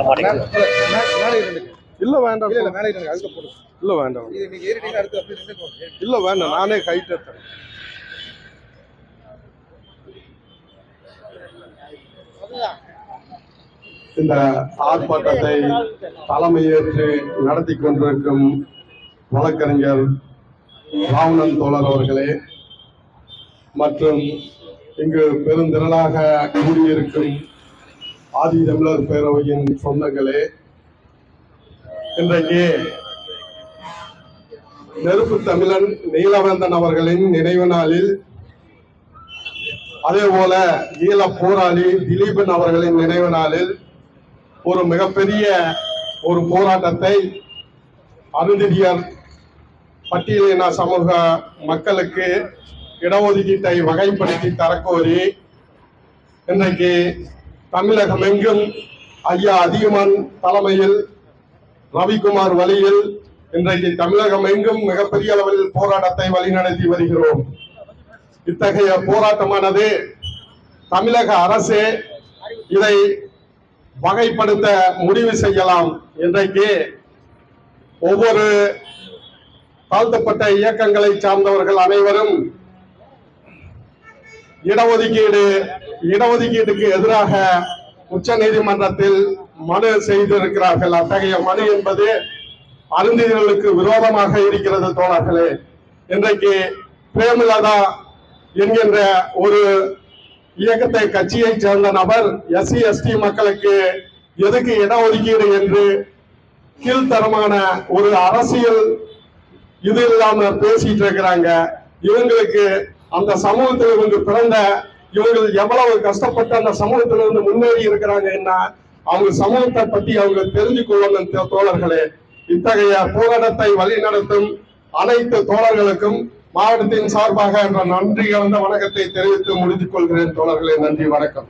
மாட்டேங்குது இல்ல வேண்டாம் இல்ல மேலே இருந்துக்கு அதுக்கு போடு. இல்ல வேண்டாம். இது ஏறிட்டீங்க அடுத்து இல்ல வேண்டாம். நானே கைட்டு எடுத்தேன் இந்த ஆர்ப்பாட்டத்தை தலைமையேற்று நடத்தி கொண்டிருக்கும் வழக்கறிஞர் ராவணன் தோழர் அவர்களே மற்றும் இங்கு பெருந்திரளாக கூடியிருக்கும் ஆதி தமிழர் பேரவையின் சொந்தங்களே இன்றைக்கு நெருப்பு தமிழன் நீலவேந்தன் அவர்களின் நினைவு நாளில் அதே போல ஈழ போராளி திலீபன் அவர்களின் நினைவு நாளில் ஒரு மிகப்பெரிய ஒரு போராட்டத்தை அருந்திதியர் பட்டியலின சமூக மக்களுக்கு இடஒதுக்கீட்டை வகைப்படுத்தி தரக்கோரி இன்றைக்கு தமிழகம் எங்கும் ஐயா அதிகமான் தலைமையில் ரவிக்குமார் வழியில் இன்றைக்கு தமிழகம் எங்கும் மிகப்பெரிய அளவில் போராட்டத்தை வழிநடத்தி வருகிறோம். இத்தகைய போராட்டமானது தமிழக அரசு இதை வகைப்படுத்த முடிவு செய்யலாம். இன்றைக்கு ஒவ்வொரு தாழ்த்தப்பட்ட இயக்கங்களை சார்ந்தவர்கள் அனைவரும் இடஒதுக்கீடு இடஒதுக்கீட்டுக்கு எதிராக உச்ச நீதிமன்றத்தில் மனு செய்திருக்கிறார்கள். அத்தகைய மனு என்பது அருந்தினர்களுக்கு விரோதமாக இருக்கிறது தோழர்களே. இன்றைக்கு பிரேமலதா என்கின்ற ஒரு இயக்கத்தை கட்சியை சேர்ந்த நபர் எஸ்சி எஸ்டி மக்களுக்கு எதுக்கு இடஒதுக்கீடு என்று கீழ்த்தரமான ஒரு அரசியல் இது இல்லாம பேசிட்டு இருக்கிறாங்க. இவங்களுக்கு அந்த சமூகத்தில் இவங்க பிறந்த இவர்கள் எவ்வளவு கஷ்டப்பட்டு அந்த சமூகத்துல இருந்து முன்னேறி இருக்கிறாங்க என்ன? அவங்க சமூகத்தை பத்தி அவங்க தெரிஞ்சு கொள்ளணும் தோழர்களே. இத்தகைய போராட்டத்தை வழிநடத்தும் அனைத்து தோழர்களுக்கும் மாவட்டத்தின் சார்பாக என்ற நன்றி கலந்த வணக்கத்தை தெரிவித்து முடித்துக் கொள்கிறேன் தோழர்களே. நன்றி வணக்கம்.